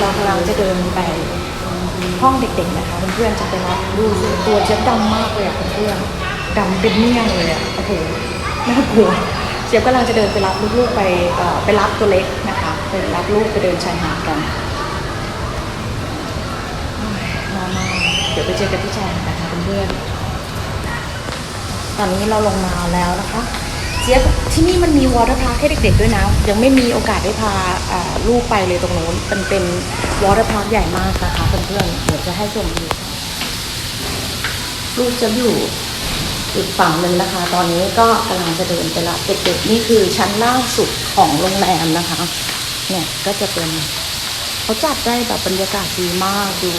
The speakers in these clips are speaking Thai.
เรากำลังจะเดินไปห้องเด็กๆนะคะเพื่อนๆจะไปรับดูสิตัวเจี๊ยบดำมากเลยอะเพื่อนๆดำเป็นเมี่ยงเลยอะโอ้โหน่ากลัวเจี๊ยบกำลังจะเดินไปรับลูกๆไปเอ่อไปรับตัวเล็กนะคะไปรับลูกไปเดินชายหาดกันโอ้ยร้อนมากเดี๋ยวไปเจอกันที่ชายหาดนะคะเพื่อนๆตอนนี้เราลงมาแล้วนะคะ จี๊ยบที่นี่มันมีวอเตอร์พาร์คให้เด็กๆด้วยนะ ยังไม่มีโอกาสได้พาลูกไปเลยตรงนู้นเป็นเป็นวอเตอร์พาร์คใหญ่มากนะคะเพื่อนๆเดี๋ยวจะให้ชมดูค่ะลูกจะอยู่อีกฝั่งหนึ่งนะคะ ตอนนี้ก็กำลังจะเดินไปละเด็กๆนี่คือชั้นล่างสุดของโรงแรมนะคะ เนี่ยก็จะเป็นเขาจัดได้แบบบรรยากาศดีมากดู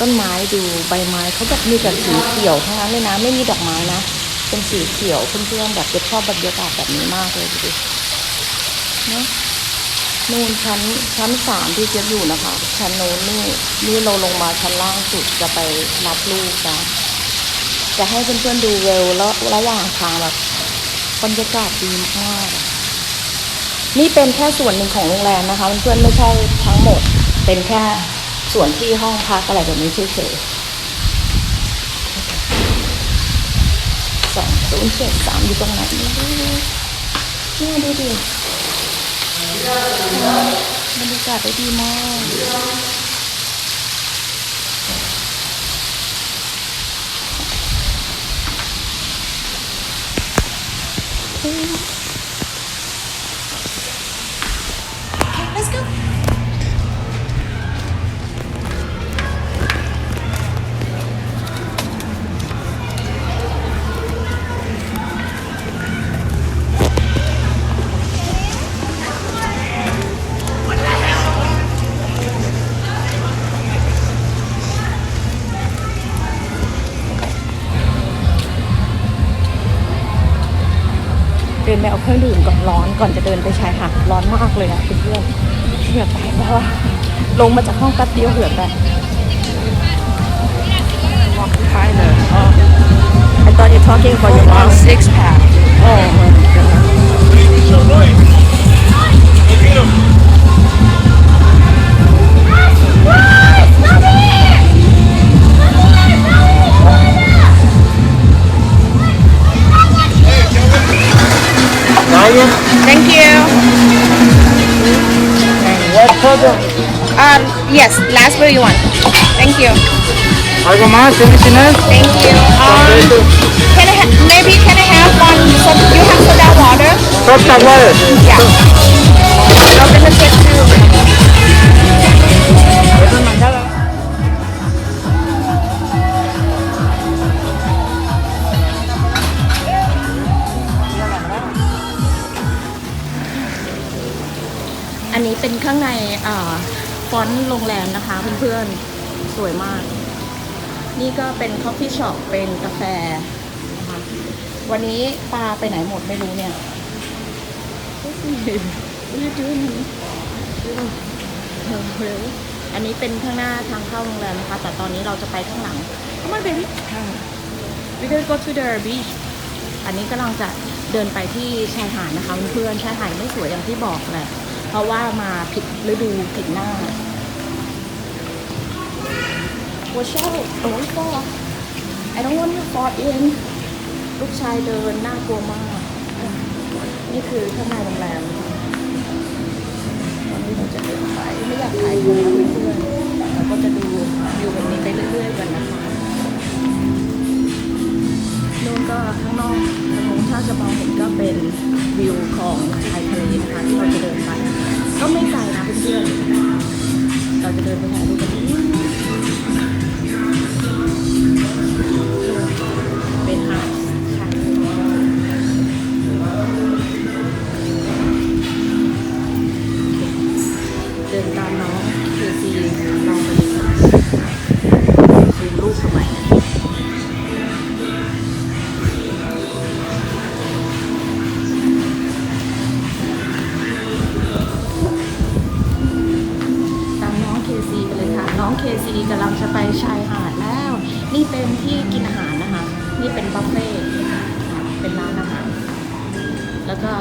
ต้นไม้ดูใบไม้เขาแบบมีแต่สีเขียวทั้งนั้นเลยนะ ไม่มีดอกไม้นะ เป็นสีเขียวเพื่อนๆแบบจะชอบบรรยากาศแบบนี้มากเลยดูดิเนอะนู่นชั้นชั้นสามที่เจี๊ยบอยู่นะคะ ชั้นโน้นนี่นี่เราลงมาชั้นล่างสุดจะไปรับลูกนะจะให้เพื่อนๆดูเวลแล้วระหว่างทางแบบบรรยากาศดีมากนี่เป็นแค่ส่วนหนึ่งของโรงแรมนะคะเพื่อนๆไม่ใช่ทั้งหมด เป็นแค่ส่วนที่ห้องพักอะไรแบบนี้เฉยๆ สองศูนย์เจ็ดสามอยู่ตรงไหนนี่ดูดิบรรยากาศได้ดีมากอืม เดินไปเอาเครื่องดื่มก่อนร้อนก่อนจะเดินไปชายหาดร้อนมากเลยอะเพื่อนๆเหือแตกแล้วอะลงมาจากห้องแป๊บเดียวเหือแตก Kinda. I thought you're talking about your mom's six pack. Thank Thank you. Algo más? Anything else? Thank you. Um, can I ha- maybe can I have one? So you have soda water? Soda water. Yeah. I'm gonna take two. อันนี้เป็นข้างในอ่าฟอนต์โรงแรมนะคะเพื่อนๆ สวยมาก นี่ก็เป็นคอฟฟี่ช็อปเป็นกาแฟนะคะวันนี้ปลาไปไหนหมดไม่รู้เนี่ยยืดยืดอันนี้เป็นข้างหน้าทางเข้าโรงแรมนะคะ แต่ตอนนี้เราจะไปข้างหลัง Come on baby we gonna go to the beach อันนี้กำลังจะเดินไปที่ชายหาดนะคะเพื่อนชายหาดไม่สวยอย่างที่บอกแหละเพราะว่ามาผิดฤดูผิดหน้า Watch out don't fall I don't want to fall in ลูกชายเดินน่ากลัวมาก นี่คือข้างในโรงแรมตอนนี้เราจะเดินไปไม่อยากถ่ายรูปนเพื่อนๆเราก็จะดูวิวแบบนี้ไปเรื่อยๆกันนะคะนู่นก็ข้างนอกทางนู้นถ้าจะมองเห็นก็เป็นวิวของชายทะเลนะคะที่เราจะเดินไป ก็ไม่ไกลนะเพื่อนๆเราจะเดินไปถ่ายรูป แล้วก็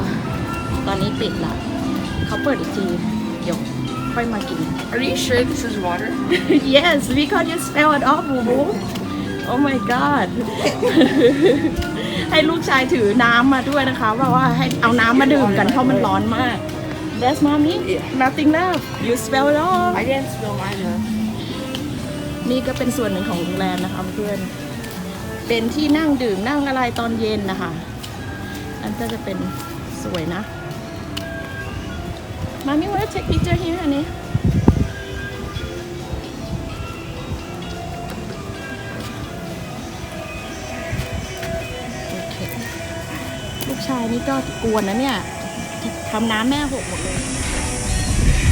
ตอนนี้ปิดละเขาเปิดอีกทีเดี๋ยวค่อยมากิน Are you sure this is water? yes because you smell it all บูบู oh my god ให้ลูกชายถือน้ำมาด้วยนะคะเพราะว่าให้เอาน้ำมาดื่มกันเพราะมันร้อนมาก That's mommy nothing left you smell it all I didn't spill mine though. นี่ก็เป็นส่วนหนึ่งของโรงแรมนะคะเพื่อน เป็นที่นั่งดื่มนั่งอะไรตอนเย็นนะคะ อันก็จะเป็นสวยนะมามิว่า take picture here อันนี้โอเคลูกชายนี่ก็กวนนะเนี่ยทำน้ำแม่หกหมดเลย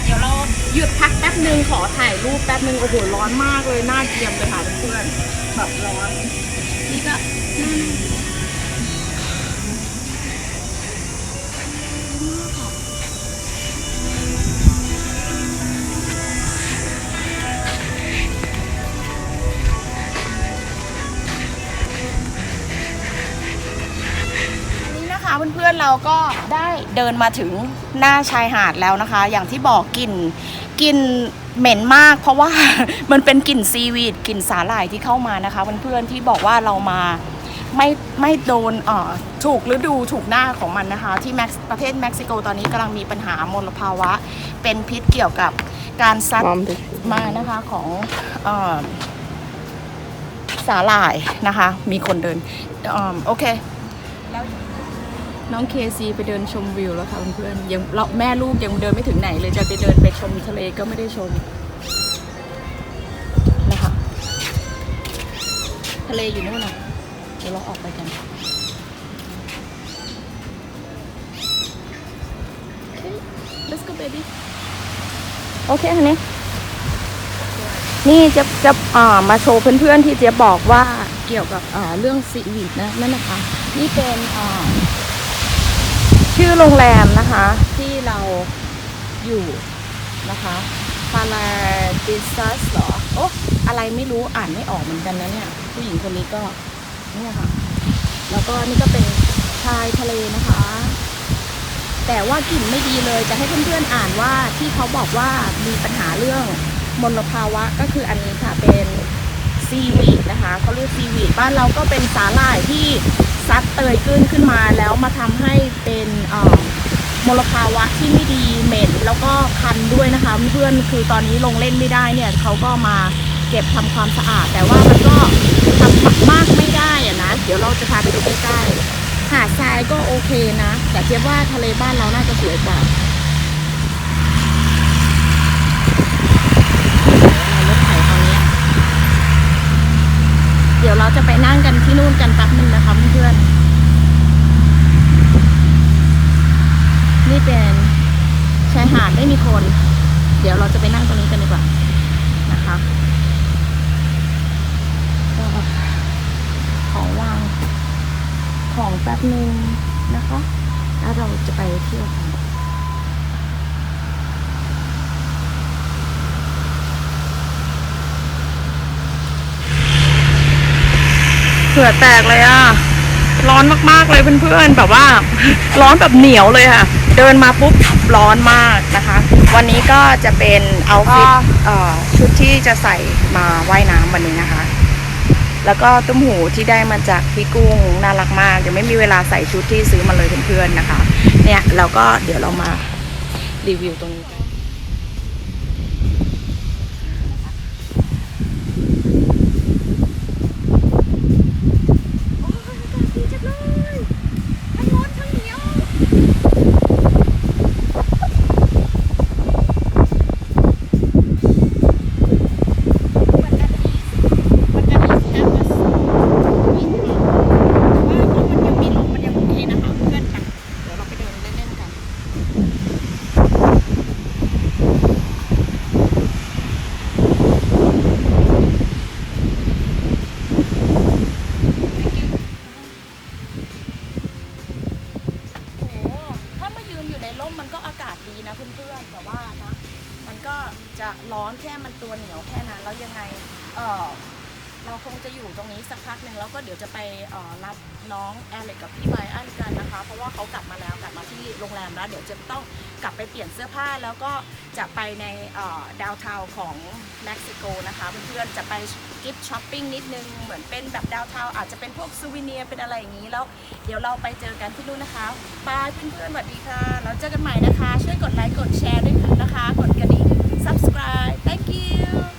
เดี๋ยวเราหยุดพักแป๊บหนึ่งขอถ่ายรูปแป๊บหนึ่งโอ้โหร้อนมากเลยหน้าเกียมเลยค่ะเพื่อนๆแบบร้อน นี่ก็นั่ง เพื่อนๆเราก็ได้เดินมาถึงหน้าชายหาดแล้วนะคะ อย่างที่บอกกลิ่นกลิ่นเหม็นมากเพราะว่า มันเป็นกลิ่นซีวีดกลิ่นสาหร่ายที่เข้ามานะคะเพื่อนๆที่บอกว่าเรามาไม่ไม่โดนเอ่อถูกฤดูถูกหน้าของมันนะคะ ที่แม็กซ์ประเทศเม็กซิโกตอนนี้กำลังมีปัญหามลภาวะ เป็นพิษเกี่ยวกับการซัด Mom, มานะคะของเออสาหร่ายนะคะ มีคนเดินอมโอเคแล้ว น้องเคซีไปเดินชมวิวแล้วค่ะเพื่อนๆยังเราแม่ลูกยังเดินไม่ถึงไหนเลยจะไปเดินไปชมทะเลก็ไม่ได้ชมนะคะทะเลอยู่นู่นน่ะเดี๋ยวเราออกไปกันโอเค let's go baby โอเคคันนี้นี่จะจะอ่ามาโชว์เพื่อนๆที่เจ๊บอกว่าเกี่ยวกับอ่าเรื่องซีวีดนะนั่นนะคะ นี่เป็นอ่า ชื่อโรงแรมนะคะ ที่เราอยู่นะคะพาราดิซัสหรอ โอ้อะไรไม่รู้อ่านไม่ออกเหมือนกันนะเนี่ย ผู้หญิงคนนี้ก็เนี่ยค่ะ แล้วก็นี่ก็เป็นชายทะเลนะคะ แต่ว่ากลิ่นไม่ดีเลยจะให้เพื่อนๆอ่านว่าที่เขาบอกว่ามีปัญหาเรื่องมลภาวะก็คืออันนี้ค่ะเป็นซีวีดนะคะเขาเรียกซีวีดบ้านเราก็เป็นสาหร่ายที่ ซัดเตยขึ้นขึ้นมาแล้วมาทำให้เป็นมลภาวะที่ไม่ดีเหม็นแล้วก็คันด้วยนะคะเพื่อนคือตอนนี้ลงเล่นไม่ได้เนี่ยเขาก็มาเก็บทำความสะอาด แต่ว่ามันก็ทำมากไม่ได้อะนะเดี๋ยวเราจะพาไปดูใกล้ๆหาดทรายก็โอเคนะ แต่เทียบว่าทะเลบ้านเราน่าจะสวยกว่าเรารถไถตอนเนี้ยเดี๋ ยวเราจะไปนั่งกันที่นู่นกันแป๊บนึงนะคะเพื่อนๆนี่เป็นชายหาดไม่มีคน เดี๋ยวเราจะไปนั่งตรงนี้กันดีกว่านะคะของวางของแป๊บนึงนะคะ แล้วเราจะไปเที่ยวกัน เผื่อแตกเลยอะ ร้อนมากๆเลยเพื่อนๆ แบบว่า ร้อนแบบเหนียวเลยค่ะ เดินมาปุ๊บร้อนมากนะคะ วันนี้ก็จะเป็นเอาฟิตเอ่อชุดที่จะใส่มาว่ายน้ำวันนี้นะคะ แล้วก็ตุ้มหูที่ได้มาจากพี่กุ้งน่ารักมากยังไม่มีเวลาใส่ชุดที่ซื้อมาเลยเพื่อนๆนะคะ เนี่ยเราก็เดี๋ยวเรามารีวิวตรงนี้กันมัน เราคงจะอยู่ตรงนี้สักพักหนึ่งแล้วก็เดี๋ยวจะไปรับน้องแอเล็กกับพี่ไบอันกันนะคะ เพราะว่าเขากลับมาแล้วกลับมาที่โรงแรมแล้วเดี๋ยวจะต้องกลับไปเปลี่ยนเสื้อผ้าแล้วก็จะไปในดาวเทาของเม็กซิโกนะคะเพื่อนๆจะไปกิฟต์ช้อปปิ้งนิดนึงเหมือนเป็นแบบดาวเทาอาจจะเป็นพวกซูวิเนียเป็นอะไรอย่างนี้แล้วเดี๋ยวเราไปเจอกันที่นู่นนะคะบายเพื่อนๆสวัสดีค่ะเราเจอกันใหม่นะคะ ช่วยกดไลค์กดแชร์ด้วยนะคะ กดกระดิ่ง subscribe thank you